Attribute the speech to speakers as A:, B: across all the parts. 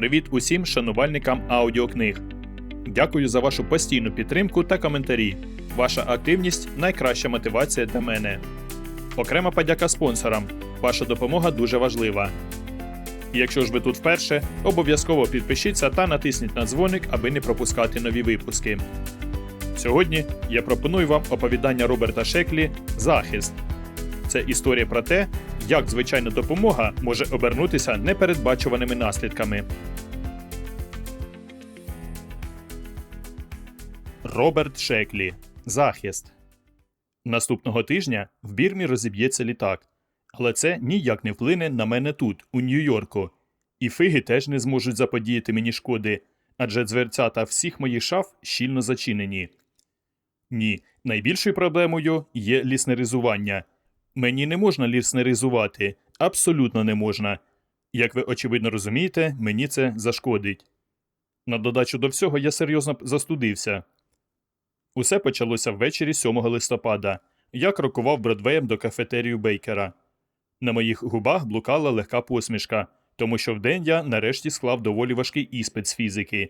A: Привіт усім шанувальникам аудіокниг. Дякую за вашу постійну підтримку та коментарі. Ваша активність найкраща мотивація для мене. Окрема подяка спонсорам. Ваша допомога дуже важлива. Якщо ж ви тут вперше, обов'язково підпишіться та натисніть на дзвоник, аби не пропускати нові випуски. Сьогодні я пропоную вам оповідання Роберта Шеклі Захист. Це історія про те, як звичайна допомога може обернутися непередбачуваними наслідками. Роберт Шеклі Захист. Наступного тижня в Бірмі розіб'ється літак. Але це ніяк не вплине на мене тут, у Нью-Йорку. І фиги теж не зможуть заподіяти мені шкоди, адже дверцята всіх моїх шаф щільно зачинені. Ні, найбільшою проблемою є ліснеризування. Мені не можна ліснеризувати, абсолютно не можна. Як ви очевидно розумієте, мені це зашкодить. На додачу до всього я серйозно застудився. Усе почалося ввечері 7 листопада. Я крокував Бродвеєм до кафетерію Бейкера. На моїх губах блукала легка посмішка, тому що вдень я нарешті склав доволі важкий іспит з фізики.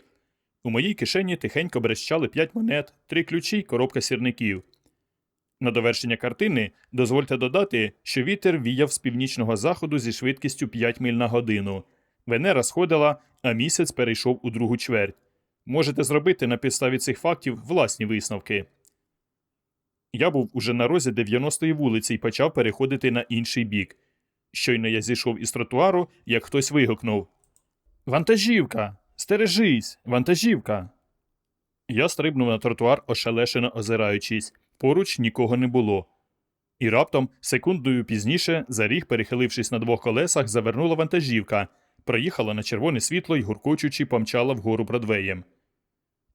A: У моїй кишені тихенько брещали п'ять монет, три ключі й коробка сірників. На довершення картини дозвольте додати, що вітер віяв з північного заходу зі швидкістю 5 миль на годину. Венера сходила, а місяць перейшов у другу чверть. Можете зробити на підставі цих фактів власні висновки. Я був уже на розі 90-ї вулиці і почав переходити на інший бік. Щойно я зійшов із тротуару, як хтось вигукнув Вантажівка! Стережись! Вантажівка! Я стрибнув на тротуар, ошелешено озираючись. Поруч нікого не було. І раптом, секундою пізніше, за ріг, перехилившись на двох колесах, завернула вантажівка, проїхала на червоне світло й гуркочучи помчала вгору Бродвеєм.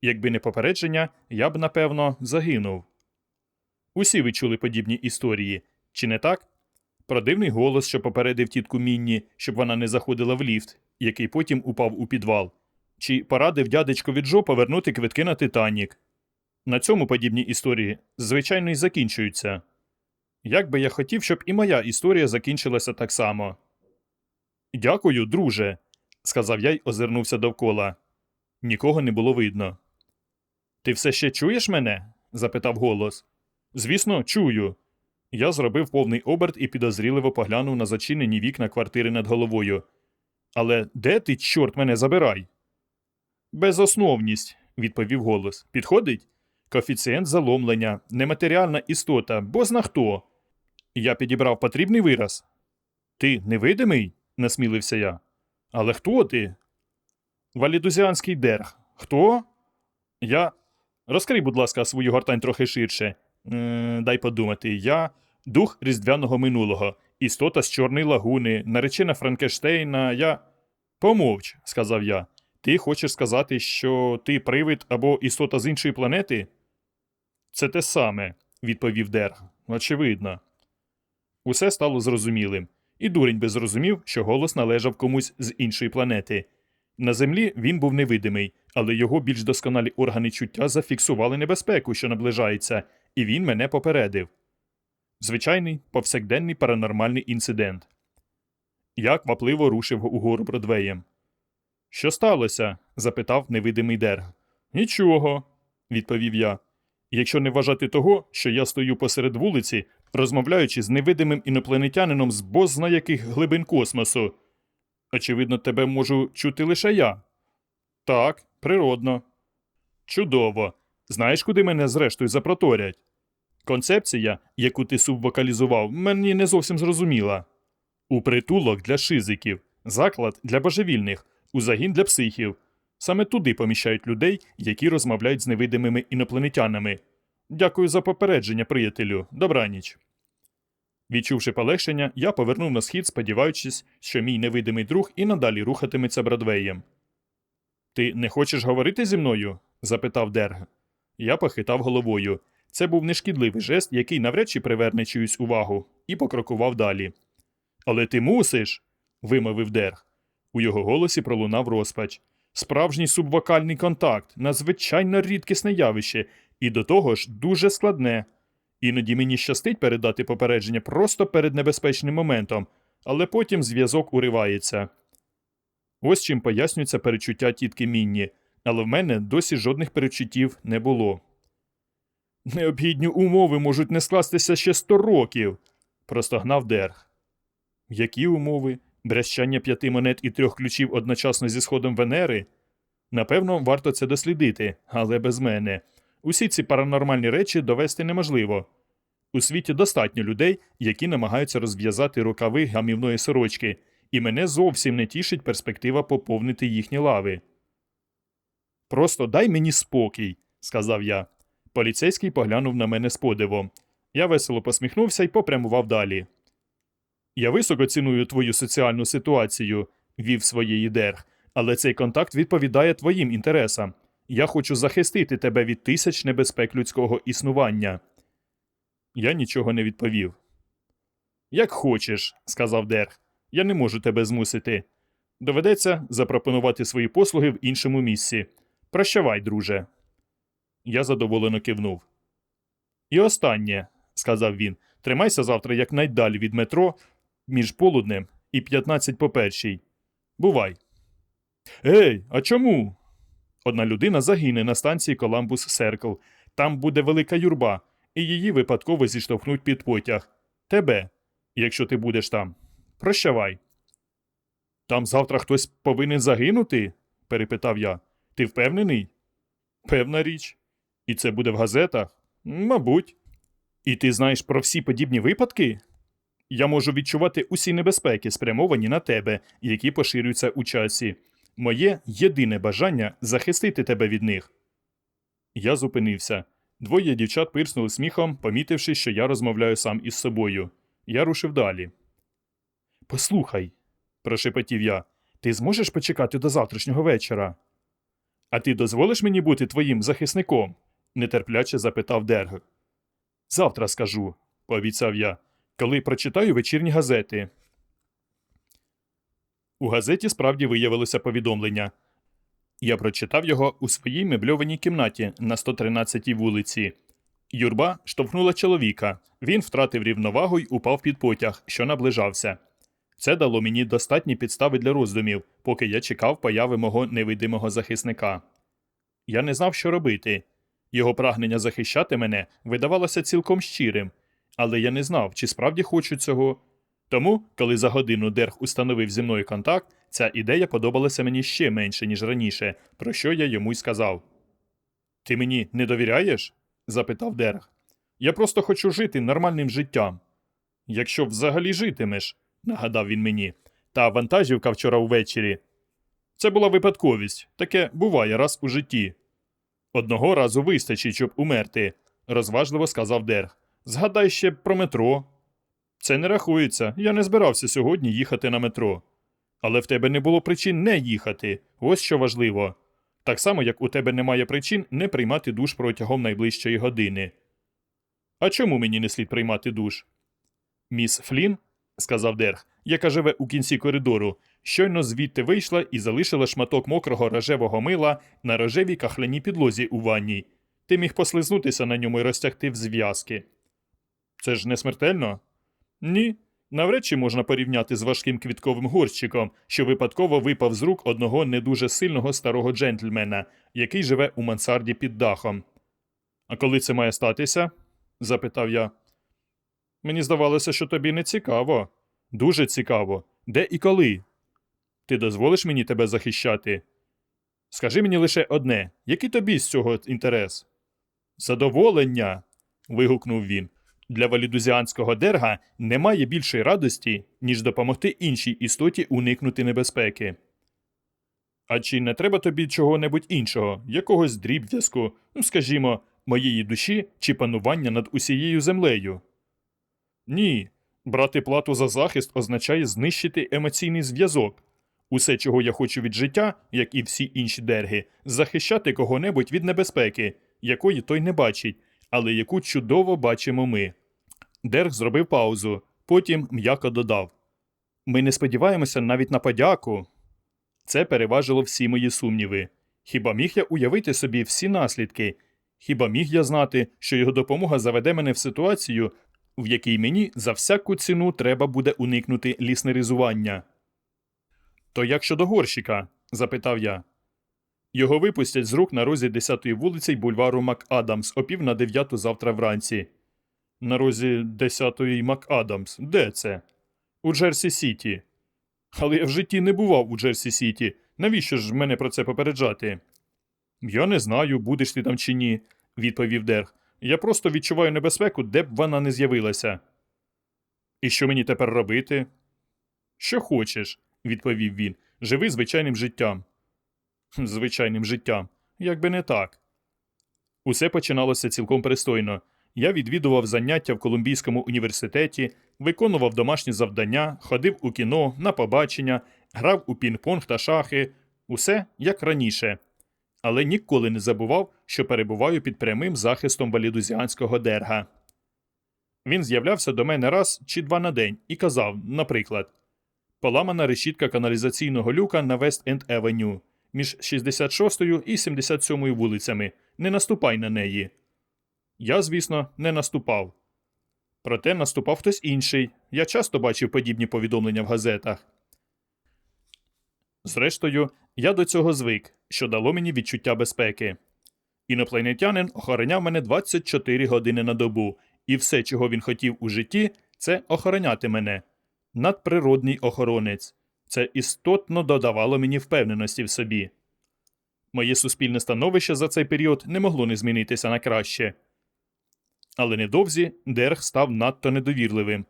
A: Якби не попередження, я б, напевно, загинув. Усі ви чули подібні історії, чи не так? Про дивний голос, що попередив тітку Мінні, щоб вона не заходила в ліфт, який потім упав у підвал, чи порадив дядечкові Джо повернути квитки на Титанік. На цьому подібні історії, звичайно, і закінчуються. Як би я хотів, щоб і моя історія закінчилася так само. Дякую, друже, сказав я й озирнувся довкола. Нікого не було видно. Ти все ще чуєш мене? запитав голос. Звісно, чую. Я зробив повний оберт і підозріливо поглянув на зачинені вікна квартири над головою. Але де ти, чорт, мене забирай? Безосновність, відповів голос. Підходить? Коефіцієнт заломлення, нематеріальна істота, бозна хто. Я підібрав потрібний вираз. Ти невидимий? насмілився я. Але хто ти? Валідузіанський дерг. Хто? Я. Розкрий, будь ласка, свою гортань трохи ширше. Е, дай подумати. Я дух різдвяного минулого, істота з Чорної лагуни, наречена Франкенштейна, я. Помовч, сказав я. Ти хочеш сказати, що ти привид або істота з іншої планети? Це те саме, відповів Дерг. Очевидно. Усе стало зрозумілим, і дурень би зрозумів, що голос належав комусь з іншої планети. На землі він був невидимий, але його більш досконалі органи чуття зафіксували небезпеку, що наближається, і він мене попередив. Звичайний повсякденний паранормальний інцидент. Я квапливо рушив угору Бродвеєм. Що сталося? запитав невидимий Дерг. Нічого, відповів я. Якщо не вважати того, що я стою посеред вулиці, розмовляючи з невидимим інопланетянином з бозна яких глибин космосу. Очевидно, тебе можу чути лише я. Так, природно. Чудово. Знаєш, куди мене зрештою запроторять? Концепція, яку ти субвокалізував, мені не зовсім зрозуміла. У притулок для шизиків, заклад для божевільних, у загін для психів. Саме туди поміщають людей, які розмовляють з невидимими інопланетянами. Дякую за попередження, приятелю. Добраніч. Відчувши полегшення, я повернув на схід, сподіваючись, що мій невидимий друг і надалі рухатиметься Бродвеєм. Ти не хочеш говорити зі мною? запитав Дерг. Я похитав головою. Це був нешкідливий жест, який навряд чи приверне чиюсь увагу, і покрокував далі. Але ти мусиш. вимовив Дерг. У його голосі пролунав розпач. Справжній субвокальний контакт, надзвичайно рідкісне явище, і до того ж дуже складне. Іноді мені щастить передати попередження просто перед небезпечним моментом, але потім зв'язок уривається. Ось чим пояснюється перечуття тітки Мінні, але в мене досі жодних перечуттів не було. Необхідні умови можуть не скластися ще сто років, простогнав Дерг. Які умови? Брящання п'яти монет і трьох ключів одночасно зі сходом Венери? Напевно, варто це дослідити, але без мене. Усі ці паранормальні речі довести неможливо. У світі достатньо людей, які намагаються розв'язати рукави гамівної сорочки, і мене зовсім не тішить перспектива поповнити їхні лави. Просто дай мені спокій, сказав я. Поліцейський поглянув на мене з подивом. Я весело посміхнувся і попрямував далі. Я високо ціную твою соціальну ситуацію, вів своєї дерг, але цей контакт відповідає твоїм інтересам. Я хочу захистити тебе від тисяч небезпек людського існування. Я нічого не відповів. Як хочеш, сказав Дерг. Я не можу тебе змусити. Доведеться запропонувати свої послуги в іншому місці. Прощавай, друже. Я задоволено кивнув. І останнє, сказав він, тримайся завтра якнайдалі від метро між полуднем і 15 по першій. Бувай. Ей, а чому? Одна людина загине на станції Коламбус Серкл. Там буде велика юрба, і її випадково зіштовхнуть під потяг. Тебе, якщо ти будеш там. Прощавай. Там завтра хтось повинен загинути? перепитав я. Ти впевнений? Певна річ. І це буде в газетах? Мабуть. І ти знаєш про всі подібні випадки? Я можу відчувати усі небезпеки, спрямовані на тебе, які поширюються у часі. Моє єдине бажання захистити тебе від них. Я зупинився. Двоє дівчат пирснули сміхом, помітивши, що я розмовляю сам із собою. Я рушив далі. Послухай, прошепотів я, ти зможеш почекати до завтрашнього вечора? А ти дозволиш мені бути твоїм захисником? нетерпляче запитав Дерг. Завтра скажу, пообіцяв я, коли прочитаю вечірні газети. У газеті справді виявилося повідомлення. Я прочитав його у своїй мебльованій кімнаті на 113-й вулиці. Юрба штовхнула чоловіка. Він втратив рівновагу й упав під потяг, що наближався. Це дало мені достатні підстави для роздумів, поки я чекав появи мого невидимого захисника. Я не знав, що робити. Його прагнення захищати мене видавалося цілком щирим, але я не знав, чи справді хочу цього. Тому, коли за годину Дерг установив зі мною контакт, ця ідея подобалася мені ще менше, ніж раніше, про що я йому й сказав. Ти мені не довіряєш? запитав Дерг. Я просто хочу жити нормальним життям. Якщо взагалі житимеш, нагадав він мені, та вантажівка вчора ввечері. Це була випадковість, таке буває раз у житті. Одного разу вистачить, щоб умерти, розважливо сказав Дерг. Згадай ще про метро. Це не рахується, я не збирався сьогодні їхати на метро. Але в тебе не було причин не їхати, ось що важливо. Так само, як у тебе немає причин не приймати душ протягом найближчої години. А чому мені не слід приймати душ? Міс Флін, сказав Дерг, яка живе у кінці коридору, щойно звідти вийшла і залишила шматок мокрого рожевого мила на рожевій кахляній підлозі у ванній. Ти міг послизнутися на ньому і розтягти в зв'язки. Це ж не смертельно? Ні. Навряд чи можна порівняти з важким квітковим горщиком, що випадково випав з рук одного не дуже сильного старого джентльмена, який живе у мансарді під дахом. А коли це має статися? запитав я. Мені здавалося, що тобі не цікаво. Дуже цікаво. Де і коли? Ти дозволиш мені тебе захищати? Скажи мені лише одне, який тобі з цього інтерес? Задоволення. вигукнув він. Для валідузіанського дерга немає більшої радості, ніж допомогти іншій істоті уникнути небезпеки. А чи не треба тобі чого-небудь іншого, якогось дріб'язку, ну, скажімо, моєї душі чи панування над усією землею? Ні. Брати плату за захист означає знищити емоційний зв'язок. Усе, чого я хочу від життя, як і всі інші дерги, захищати кого-небудь від небезпеки, якої той не бачить, але яку чудово бачимо ми. Дерг зробив паузу, потім м'яко додав: Ми не сподіваємося навіть на подяку. Це переважило всі мої сумніви. Хіба міг я уявити собі всі наслідки? Хіба міг я знати, що його допомога заведе мене в ситуацію, в якій мені за всяку ціну треба буде уникнути ліснеризування? То як щодо горщика? запитав я. Його випустять з рук на розі 10-ї вулиці й бульвару МакАдамс о пів на дев'яту завтра вранці. На розі 10-ї МакАдамс. Де це? У Джерсі Сіті. Але я в житті не бував у Джерсі Сіті. Навіщо ж мене про це попереджати? Я не знаю, будеш ти там чи ні, відповів Дерг. Я просто відчуваю небезпеку, де б вона не з'явилася. І що мені тепер робити? Що хочеш, відповів він. Живи звичайним життям. «Хм, Звичайним життям. Якби не так. Усе починалося цілком пристойно. Я відвідував заняття в Колумбійському університеті, виконував домашні завдання, ходив у кіно, на побачення, грав у пінг-понг та шахи. Усе як раніше. Але ніколи не забував, що перебуваю під прямим захистом валідузіанського дерга. Він з'являвся до мене раз чи два на день і казав, наприклад, поламана решітка каналізаційного люка на Вест-Енд Евеню між 66 і 77 вулицями. Не наступай на неї. Я, звісно, не наступав. Проте наступав хтось інший. Я часто бачив подібні повідомлення в газетах. Зрештою, я до цього звик, що дало мені відчуття безпеки. Інопланетянин охороняв мене 24 години на добу, і все, чого він хотів у житті, це охороняти мене. Надприродний охоронець. Це істотно додавало мені впевненості в собі. Моє суспільне становище за цей період не могло не змінитися на краще. Але недовзі Дерг став надто недовірливим.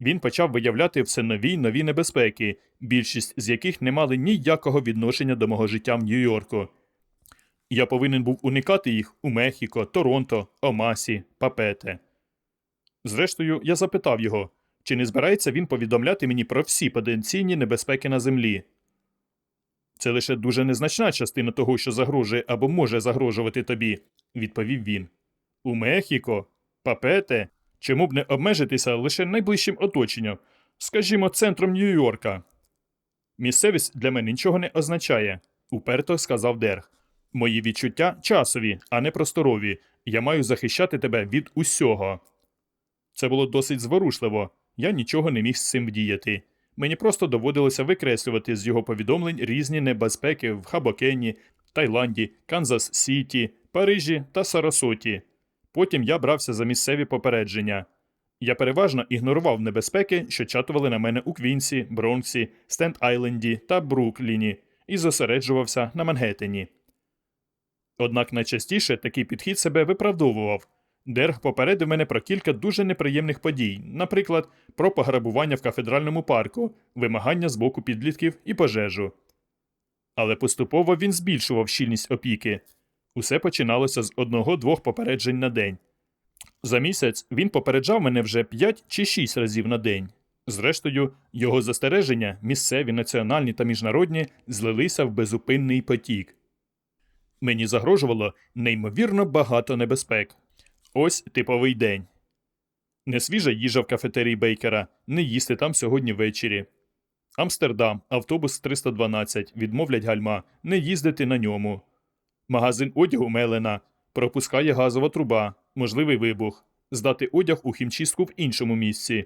A: Він почав виявляти все нові й нові небезпеки, більшість з яких не мали ніякого відношення до мого життя в Нью-Йорку. Я повинен був уникати їх у Мехіко, Торонто, Омасі, Папете. Зрештою, я запитав його, чи не збирається він повідомляти мені про всі потенційні небезпеки на землі. Це лише дуже незначна частина того, що загрожує або може загрожувати тобі, відповів він. У Мехіко, Папете, чому б не обмежитися лише найближчим оточенням, скажімо, центром Нью-Йорка. Місцевість для мене нічого не означає, уперто сказав Дерг. Мої відчуття часові, а не просторові. Я маю захищати тебе від усього. Це було досить зворушливо. Я нічого не міг з цим вдіяти. Мені просто доводилося викреслювати з його повідомлень різні небезпеки в Хабокені, Таїланді, Канзас Сіті, Парижі та Сарасоті. Потім я брався за місцеві попередження. Я переважно ігнорував небезпеки, що чатували на мене у Квінсі, Бронксі, Стенд-Айленді та Брукліні, і зосереджувався на Мангеттені. Однак найчастіше такий підхід себе виправдовував. Дерг попередив мене про кілька дуже неприємних подій, наприклад, про пограбування в кафедральному парку, вимагання з боку підлітків і пожежу. Але поступово він збільшував щільність опіки. Усе починалося з одного-двох попереджень на день. За місяць він попереджав мене вже 5 чи 6 разів на день. Зрештою, його застереження, місцеві, національні та міжнародні, злилися в безупинний потік. Мені загрожувало неймовірно багато небезпек. Ось типовий день. Несвіжа їжа в кафетерії Бейкера, не їсти там сьогодні ввечері. Амстердам, автобус 312, відмовлять гальма, не їздити на ньому. Магазин одягу Мелена, пропускає газова труба, можливий вибух, здати одяг у хімчистку в іншому місці.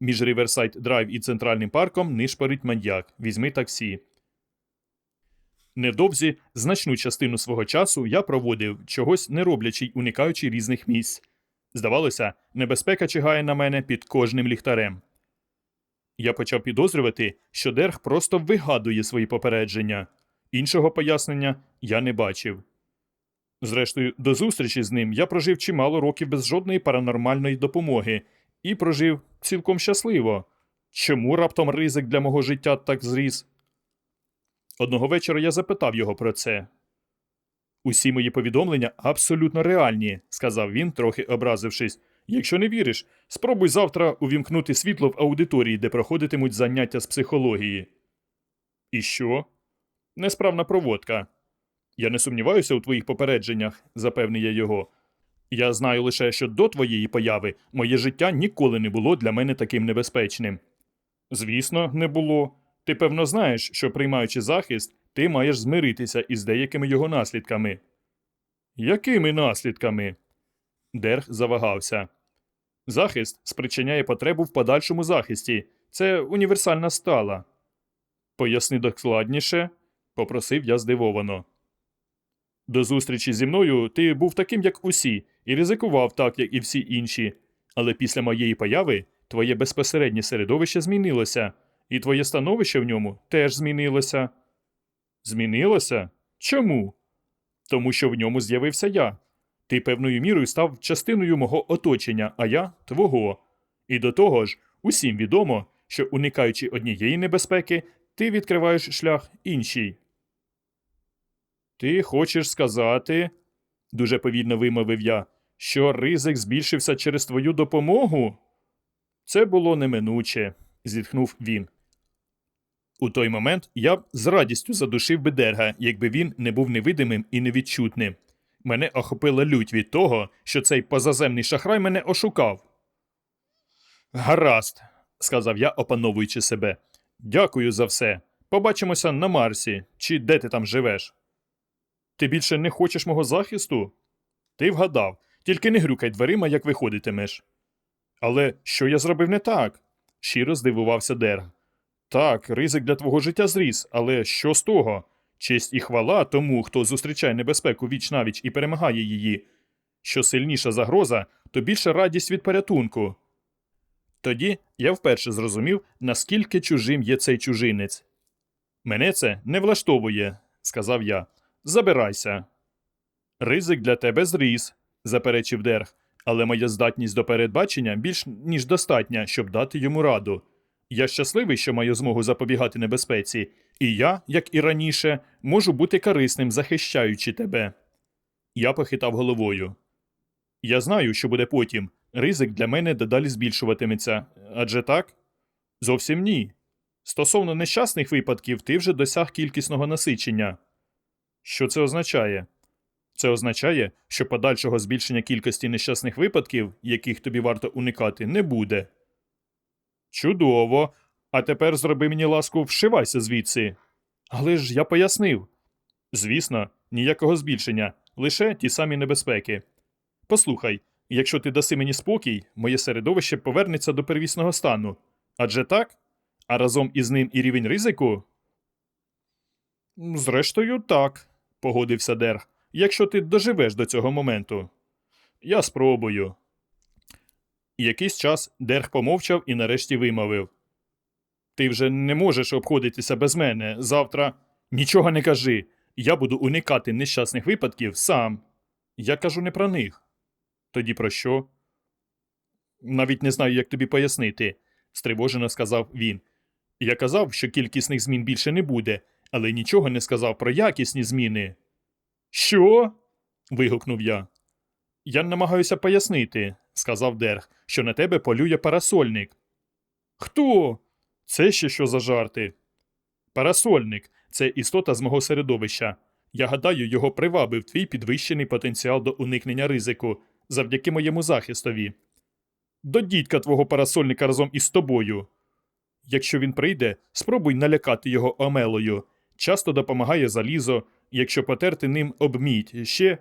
A: Між Ріверсайд Драйв і центральним парком нишпорить маньяк, візьми таксі. Невдовзі значну частину свого часу я проводив, чогось не роблячи й уникаючи різних місць. Здавалося, небезпека чигає на мене під кожним ліхтарем. Я почав підозрювати, що Дерг просто вигадує свої попередження. Іншого пояснення я не бачив. Зрештою, до зустрічі з ним я прожив чимало років без жодної паранормальної допомоги і прожив цілком щасливо. Чому раптом ризик для мого життя так зріс? Одного вечора я запитав його про це. Усі мої повідомлення абсолютно реальні, сказав він, трохи образившись. Якщо не віриш, спробуй завтра увімкнути світло в аудиторії, де проходитимуть заняття з психології. І що? Несправна проводка. Я не сумніваюся у твоїх попередженнях, запевнив його. Я знаю лише, що до твоєї появи моє життя ніколи не було для мене таким небезпечним. Звісно, не було. Ти певно знаєш, що приймаючи захист, ти маєш змиритися із деякими його наслідками. Якими наслідками? Дерг завагався. Захист спричиняє потребу в подальшому захисті. Це універсальна стала. Поясни докладніше, попросив я здивовано. До зустрічі зі мною ти був таким, як усі, і ризикував так, як і всі інші. Але після моєї появи твоє безпосереднє середовище змінилося, і твоє становище в ньому теж змінилося. Змінилося? Чому? Тому що в ньому з'явився я. Ти певною мірою став частиною мого оточення, а я твого. І до того ж, усім відомо, що уникаючи однієї небезпеки, ти відкриваєш шлях іншій. Ти хочеш сказати, дуже повільно вимовив я, що ризик збільшився через твою допомогу? Це було неминуче, зітхнув він. У той момент я б з радістю задушив би Дерга, якби він не був невидимим і невідчутним. Мене охопила лють від того, що цей позаземний шахрай мене ошукав. Гаразд, сказав я, опановуючи себе. Дякую за все. Побачимося на Марсі, чи де ти там живеш. Ти більше не хочеш мого захисту? Ти вгадав, тільки не грюкай дверима, як виходитимеш. Але що я зробив не так? щиро здивувався Дерг. Так, ризик для твого життя зріс, але що з того? Честь і хвала тому, хто зустрічає небезпеку віч навіч і перемагає її. Що сильніша загроза, то більша радість від порятунку. Тоді я вперше зрозумів, наскільки чужим є цей чужинець. Мене це не влаштовує, сказав я. Забирайся. Ризик для тебе зріс, заперечив Дерг, але моя здатність до передбачення більш ніж достатня, щоб дати йому раду. Я щасливий, що маю змогу запобігати небезпеці, і я, як і раніше, можу бути корисним, захищаючи тебе. Я похитав головою. Я знаю, що буде потім. Ризик для мене дедалі збільшуватиметься. Адже так? Зовсім ні. Стосовно нещасних випадків, ти вже досяг кількісного насичення. Що це означає? Це означає, що подальшого збільшення кількості нещасних випадків, яких тобі варто уникати, не буде. Чудово. А тепер зроби мені ласку, вшивайся звідси. Але ж я пояснив. Звісно, ніякого збільшення, лише ті самі небезпеки. Послухай, якщо ти даси мені спокій, моє середовище повернеться до первісного стану. Адже так? А разом із ним і рівень ризику? Зрештою, так, погодився Дерг, якщо ти доживеш до цього моменту. Я спробую. Якийсь час Дерг помовчав і нарешті вимовив. Ти вже не можеш обходитися без мене. Завтра нічого не кажи. Я буду уникати нещасних випадків сам. Я кажу не про них. Тоді про що? Навіть не знаю, як тобі пояснити, стривожено сказав він. Я казав, що кількісних змін більше не буде, але нічого не сказав про якісні зміни. Що? вигукнув я. Я намагаюся пояснити, сказав Дерг, що на тебе полює парасольник. Хто? Це ще що за жарти? Парасольник це істота з мого середовища. Я гадаю, його привабив твій підвищений потенціал до уникнення ризику завдяки моєму захистові. До дідька твого парасольника разом із тобою. Якщо він прийде, спробуй налякати його омелою. Часто допомагає залізо, якщо потерти ним обміть. Ще.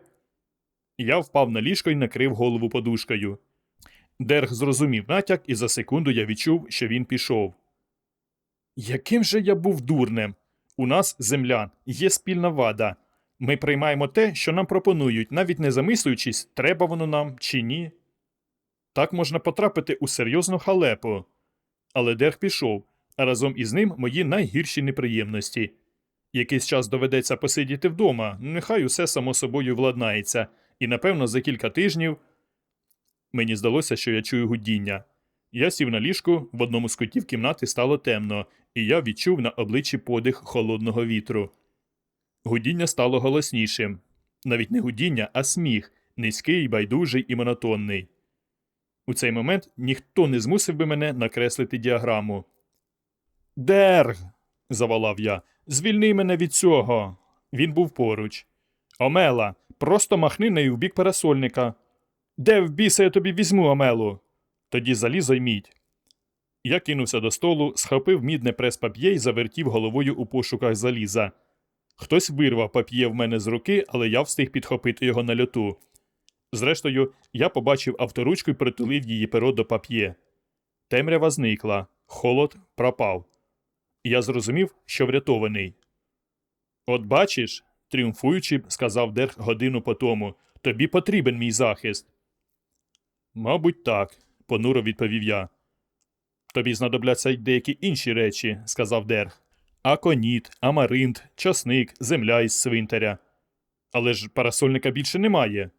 A: Я впав на ліжко і накрив голову подушкою. Дерг зрозумів натяк, і за секунду я відчув, що він пішов. Яким же я був дурнем? У нас, землян, є спільна вада. Ми приймаємо те, що нам пропонують, навіть не замислюючись, треба воно нам чи ні. Так можна потрапити у серйозну халепу. Але Дерг пішов, а разом із ним мої найгірші неприємності. Якийсь час доведеться посидіти вдома, нехай усе само собою владнається, і, напевно, за кілька тижнів. Мені здалося, що я чую гудіння. Я сів на ліжку, в одному з кутів кімнати стало темно, і я відчув на обличчі подих холодного вітру. Гудіння стало голоснішим. Навіть не гудіння, а сміх, низький, байдужий і монотонний. У цей момент ніхто не змусив би мене накреслити діаграму. Дерг. заволав я. Звільни мене від цього. Він був поруч. Омела, просто махни нею в бік парасольника. Де в біса я тобі візьму, Омелу? Тоді залізо й мідь. Я кинувся до столу, схопив мідне прес-пап'є і завертів головою у пошуках заліза. Хтось вирвав пап'є в мене з руки, але я встиг підхопити його на льоту. Зрештою, я побачив авторучку і притулив її перо до пап'є. Темрява зникла, холод пропав. Я зрозумів, що врятований. От бачиш, тріумфуючи, сказав Дерг годину по тому, тобі потрібен мій захист. Мабуть, так, понуро відповів я. Тобі знадобляться й деякі інші речі, сказав Дерг. Аконіт, амаринт, часник, земля із свинтаря. Але ж парасольника більше немає.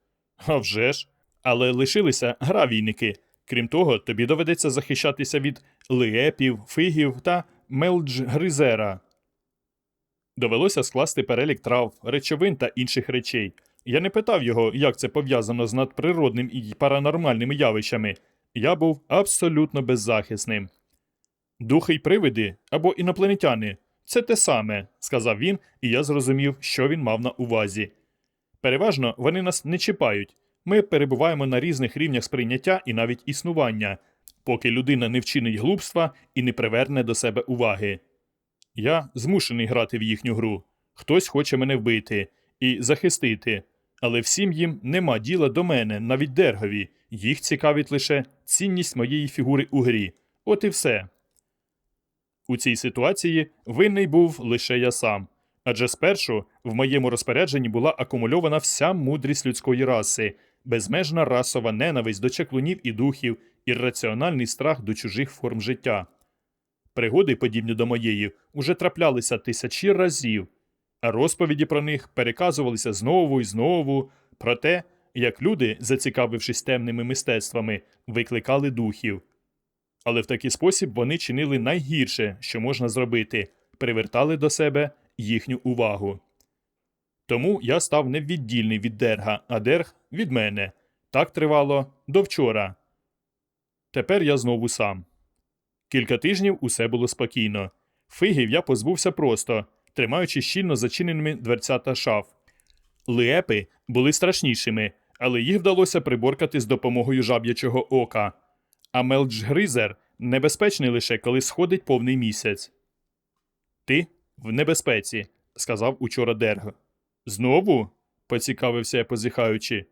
A: А вже ж. Але лишилися гравійники. Крім того, тобі доведеться захищатися від лиепів, фигів та мелджгризера. Довелося скласти перелік трав, речовин та інших речей. Я не питав його, як це пов'язано з надприродним і паранормальними явищами. Я був абсолютно беззахисним. Духи й привиди або інопланетяни це те саме, сказав він, і я зрозумів, що він мав на увазі. Переважно вони нас не чіпають. Ми перебуваємо на різних рівнях сприйняття і навіть існування, поки людина не вчинить глупства і не приверне до себе уваги. Я змушений грати в їхню гру. Хтось хоче мене вбити і захистити, але всім їм нема діла до мене, навіть дергові. Їх цікавить лише цінність моєї фігури у грі. От і все. У цій ситуації винний був лише я сам. Адже спершу в моєму розпорядженні була акумульована вся мудрість людської раси, безмежна расова ненависть до чаклунів і духів, ірраціональний страх до чужих форм життя. Пригоди, подібні до моєї, уже траплялися тисячі разів, а розповіді про них переказувалися знову і знову про те, як люди, зацікавившись темними мистецтвами, викликали духів. Але в такий спосіб вони чинили найгірше, що можна зробити, привертали до себе їхню увагу. Тому я став невіддільний від Дерга, а Дерг від мене. Так тривало до вчора. Тепер я знову сам. Кілька тижнів усе було спокійно. Фигів я позбувся просто, тримаючи щільно зачиненими дверцята шаф. Лиепи були страшнішими, але їх вдалося приборкати з допомогою жаб'ячого ока. А Мелджгризер небезпечний лише коли сходить повний місяць. Ти в небезпеці, сказав учора Дерг. Знову? поцікавився я, позіхаючи.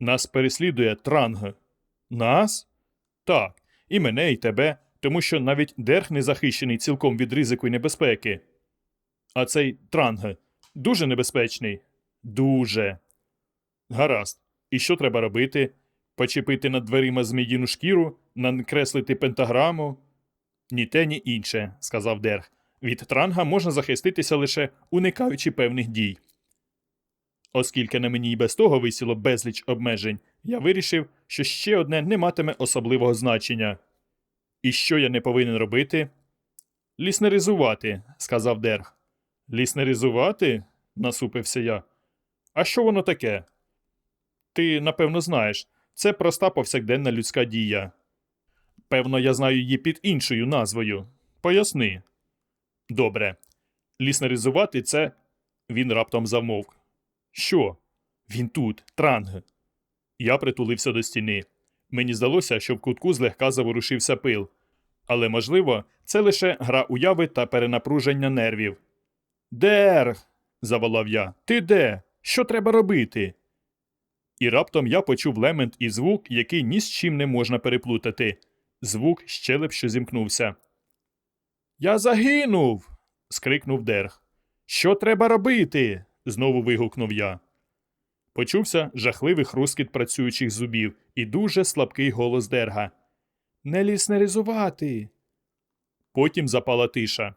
A: Нас переслідує транг. Нас? Так, і мене, і тебе, тому що навіть Дерг не захищений цілком від ризику і небезпеки. А цей транг дуже небезпечний. Дуже. Гаразд. І що треба робити? Почепити над дверима зміїну шкіру, накреслити пентаграму? Ні те, ні інше, сказав Дерг. Від транга можна захиститися лише уникаючи певних дій. Оскільки на мені й без того висіло безліч обмежень, я вирішив, що ще одне не матиме особливого значення. І що я не повинен робити? Ліснеризувати, сказав Дерг. Ліснеризувати? насупився я. А що воно таке? Ти, напевно, знаєш, це проста повсякденна людська дія. Певно, я знаю її під іншою назвою. Поясни. Добре. Ліснеризувати це. Він раптом замовк. Що? Він тут, транг. Я притулився до стіни. Мені здалося, що в кутку злегка заворушився пил. Але, можливо, це лише гра уяви та перенапруження нервів. Дерг. заволав я. Ти де? Що треба робити? І раптом я почув лемент і звук, який ні з чим не можна переплутати. Звук щелеп, що зімкнувся. Я загинув. скрикнув Дерг. Що треба робити? знову вигукнув я. Почувся жахливий хрускіт працюючих зубів і дуже слабкий голос Дерга. Не ліснеризувати. Потім запала тиша.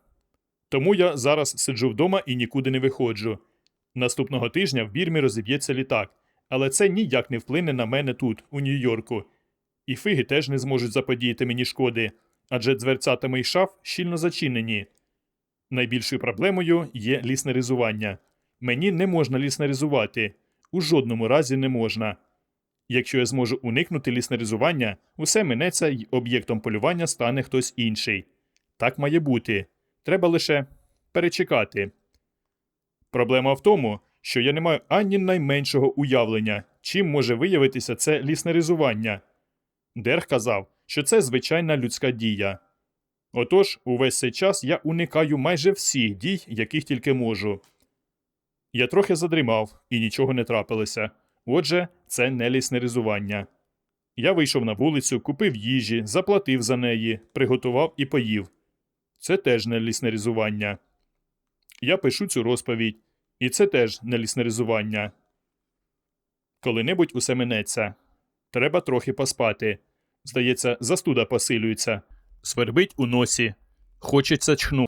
A: Тому я зараз сиджу вдома і нікуди не виходжу. Наступного тижня в Бірмі розіб'ється літак, але це ніяк не вплине на мене тут, у Нью-Йорку. І фиги теж не зможуть заподіяти мені шкоди, адже дверцята моїх шаф щільно зачинені. Найбільшою проблемою є ліснеризування. Мені не можна ліснеризувати, у жодному разі не можна. Якщо я зможу уникнути ліснеризування, усе минеться й об'єктом полювання стане хтось інший. Так має бути. Треба лише перечекати. Проблема в тому, що я не маю ані найменшого уявлення, чим може виявитися це ліснеризування. Дерг казав, що це звичайна людська дія. Отож, увесь цей час я уникаю майже всіх дій, яких тільки можу. Я трохи задрімав і нічого не трапилося. Отже, це не ліснеризування. Я вийшов на вулицю, купив їжі, заплатив за неї, приготував і поїв. Це теж не ліснеризування. Я пишу цю розповідь, і це теж не ліснеризування. Коли-небудь усе минеться. Треба трохи поспати. Здається, застуда посилюється. Свербить у носі. Хочеться чхну.